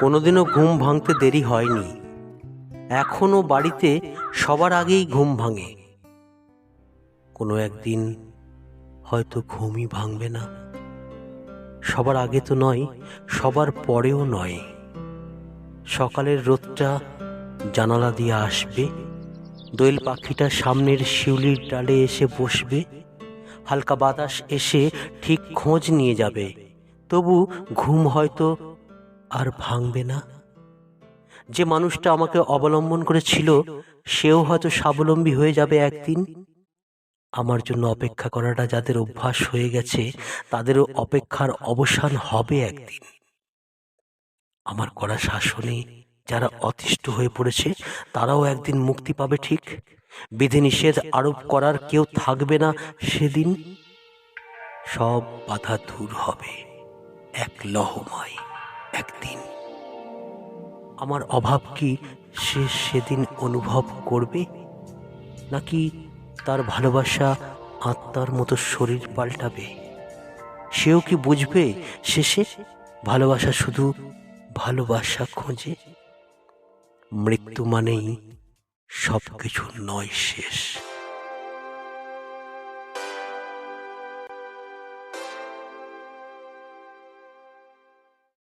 কোনোদিনও ঘুম ভাঙতে দেরি হয়নি। এখনও বাড়িতে সবার আগেই ঘুম ভাঙে। কোনো একদিন হয়তো ঘুমই ভাঙবে না। সবার আগে তো নয়, সবার পরেও নয়। সকালের রোদটা জানালা দিয়ে আসবে, দোয়েল পাখিটা সামনের শিউলির ডালে এসে বসবে, হালকা বাতাস এসে ঠিক খোঁজ নিয়ে যাবে। তবু ঘুম হয়তো আর ভাঙবে না। যে মানুষটা আমাকে অবলম্বন করেছিল, সেও হয়তো স্বাবলম্বী হয়ে যাবে একদিন। আমার জন্য অপেক্ষা করাটা যাদের অভ্যাস হয়ে গেছে, তাদেরও অপেক্ষার অবসান হবে একদিন। আমার করা শাসনে যারা অতিষ্ঠ হয়ে পড়েছে, তারাও একদিন মুক্তি পাবে ঠিক। বিধিনিষেধ আরোপ করার কেউ থাকবে না সেদিন। সব বাধা দূর হবে। লহময় একদিন। আমার অভাব কি সে সেদিন অনুভব করবে? নাকি তার ভালোবাসা আত্মার মতো শরীর পাল্টাবে? সেও কি বুঝবে শেষে ভালোবাসা শুধু ভালোবাসা খোঁজে? মৃত্যু মানেই সব কিছু নয় শেষ।